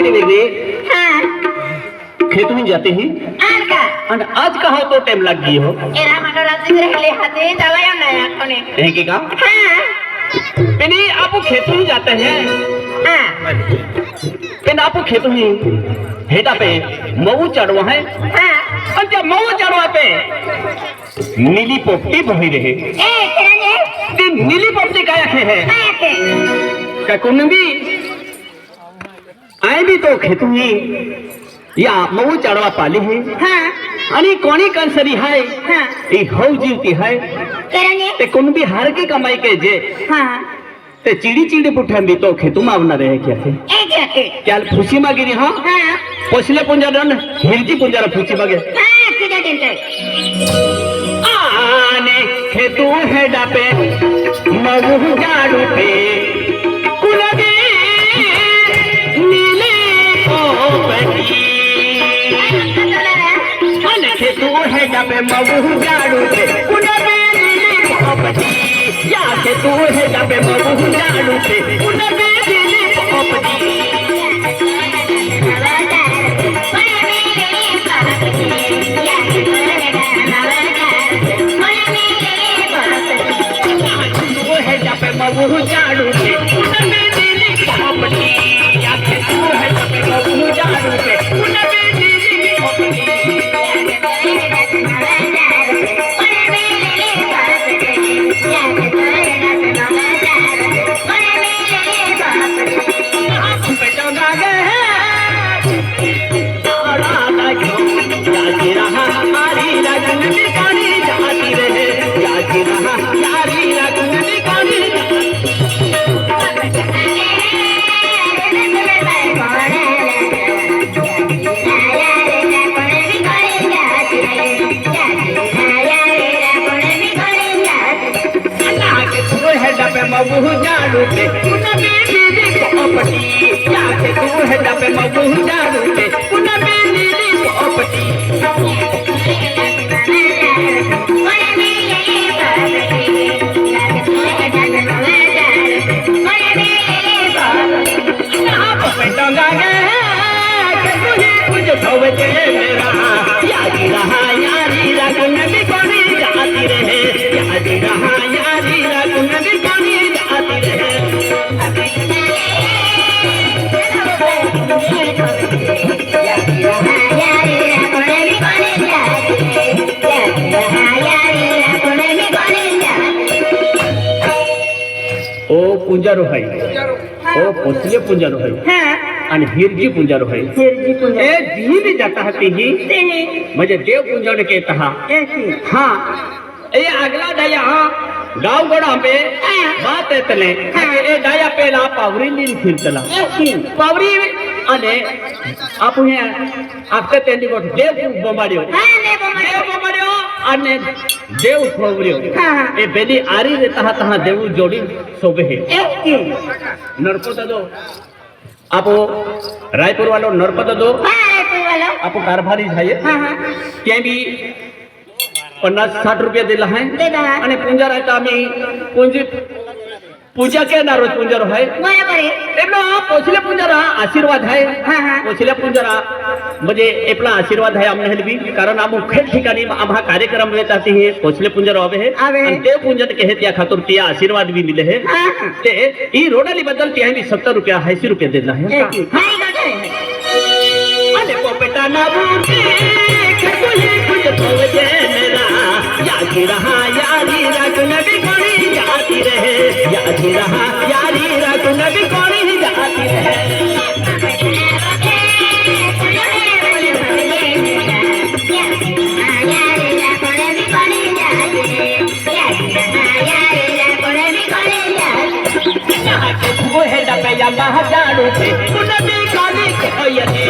वेगळे हाँ। खेत में जाते हैं? आज का। और आज कहा तो टाइम लग गई हो? एरा मनोरंजन रहले हाथे दवाया नया कोने है कि का हाँ। पेनी आप खेत में जाते हैं। हाँ। पेन आप खेत में हेटा पे मऊ चढ़वा है। हाँ। और जब मऊ चढ़वा पे। नीली पोपटी बही रहे। ए ते नीली पोपटी काय है हाँ। के का भी आए भी तो खेत में। या मऊ चढ़वा पाली है। हाँ। आणि कोणी कंसरी है। हाँ। ई हौ जीवती है। किरणे ते कोण भी हार की कमाई के जे। हाँ। ते चिड़ी चिड़ी पुठा भी तो खेतू में आवना रहे क्या थे? ए क्या के क्या फुसी मागिरी हाँ? हाँ। पोसले पुंजरन हिरजी पुंजर फुसी मागे हाँ किदा दिनते आने खेतू है डापे। मगु जाड़ू पे। खेतू है जब मऊ जाड़ू पे कुलबी मेरी पोपटी या खेतू है जब मऊ जाड़ू पे डबे मबू जाड़ू पे उन्हें बीबी पोपटी या के तू है डबे मबू पुंजारो है ओ पोसले पुंजारो है हाँ आणि हिरजी पुंजारो है हिरजी पुंजा ए जी भी जाता है तीही तेने म्हणजे देव पुंजारो के तहा ऐसी हाँ ए अगला दया हाँ गाव गड़ा पे बात येतले ए दया पेला पावरी नील फिरतला ऐसी पावरी અને આપું હે આપકે તેની કોટ દેવ બોમાડ્યો हाँ ले बोमा દેવ બોમાડ્યો અને દેવ ખોવર્યો એ ભેદી આરી રહેતા હતા દેવ જોડી શોભે નરપત દો આપો રાયપુર વાળો નરપત દો આપો કારભારી જાય ક્યાંય બી પચાસ સાઠ રૂપિયા દેલા હે. અને પૂંજા રહેતા અમે પૂંજી पुंजी पूजा केला रोज पुंजार आहे एपला पोचल्या पुंजारा आशीर्वाद आहे हा, हा. पोचल्या पुंजारा म्हणजे एपला आशीर्वाद आहे आम्हाला हेल्बी कारण आम मुख्य ठिकाणी आम्हा कार्यक्रम लेत आहे हे। पोचले पुंजार हवे हे. आणि ते पुंजन के हे त्या खातर ते आशीर्वाद बी दिले हे। हाँ हाँ। ते ही रोडाली बद्दल ते आम्ही सत्तर रुपया ऐंशी रुपया दिला आहे का अरे पोपेटा ना बूटी यादी रहा यारी रखन भी कोनी जाती रहे। यादी रहा यारी है या तूने काली खोयले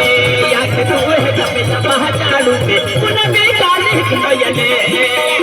यहाँ के तू है या महाजाड़ू पे तूने काली खोयले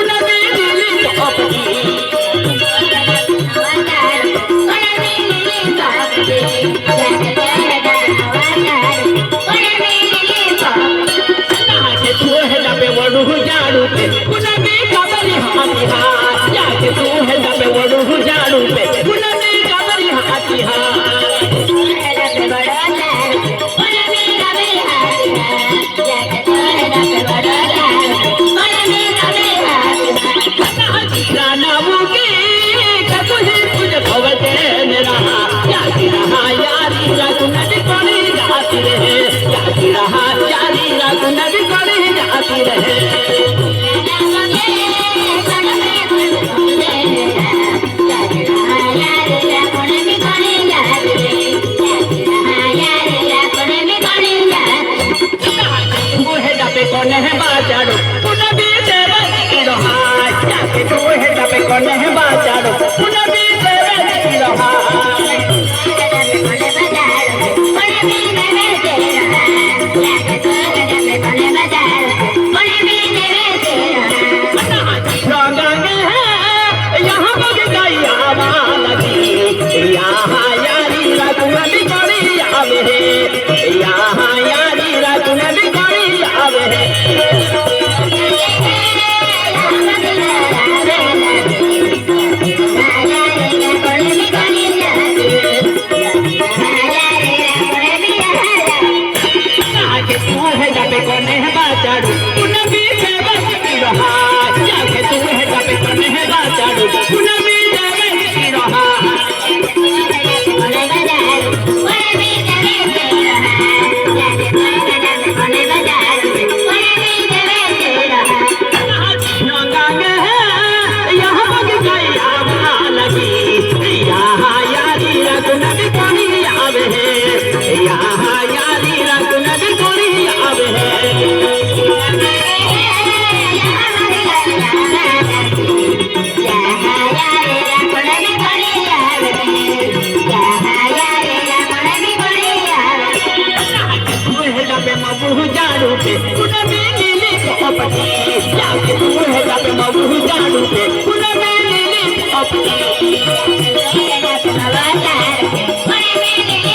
Black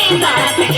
Bye.